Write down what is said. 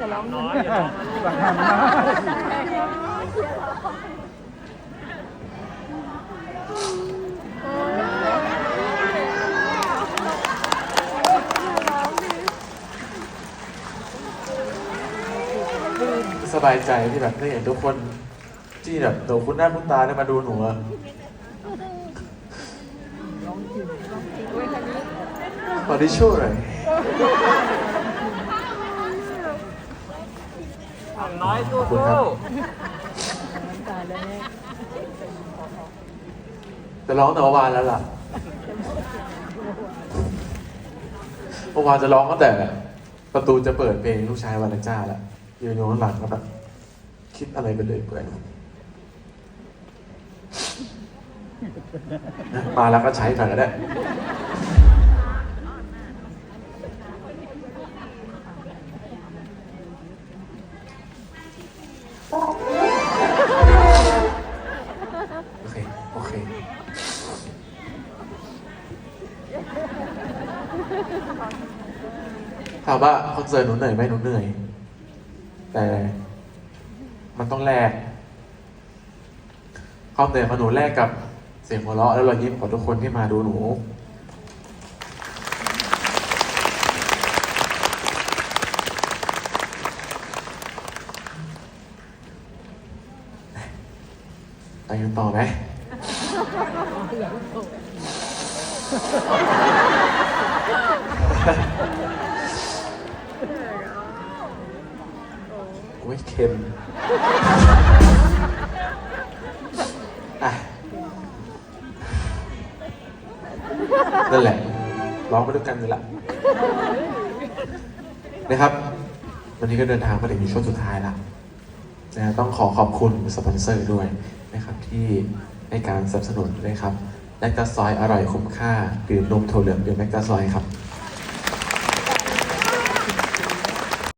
จะร้องน้อยจะร้องน้อสบายใจที่แบบได้เห็นทุกคนที่แบบหนูคุณหน้าคุณตาได้มาดูหนูอะ ขอที่ช่วยหน่อยน้อยสู้ขอบคุณครับจะร้องแต่เมื่อวานแล้วล่ะเมื่อวานจะร้องตั้งแต่ ประตูจะเปิดเพลงลูกชายวันละจ้าแล้วยืนอยู่ข้างหลังก็แบบคิดอะไรไปเลยเปื่อยมาแล้วก็ใช้ก่อนก็ได้ โอเค โอเค ถามว่าคอนเสิร์ตหนูเหนื่อยไหมหนูเหนื่อย แต่มันต้องแลกความเหนื่อยของหนูแลกกับเสียงหัวเราะและรอยยิ้มของทุกคนที่มาดูหนู กันต่อไหมโอ้ยเค็มอะนั่นแหละ ร้องไปด้วยกันนี่แหละนะครับ วันนี้ก็เดินทางมาถึงช่วงสุดท้ายแล้ว นะต้องขอขอบคุณสปอนเซอร์ด้วยนะครับที่ให้การสนับสนุนนะครับแลคตาซอยอร่อยคุ้มค่าดื่มนมถั่วเหลืองดื่มแลคตาซอยครับ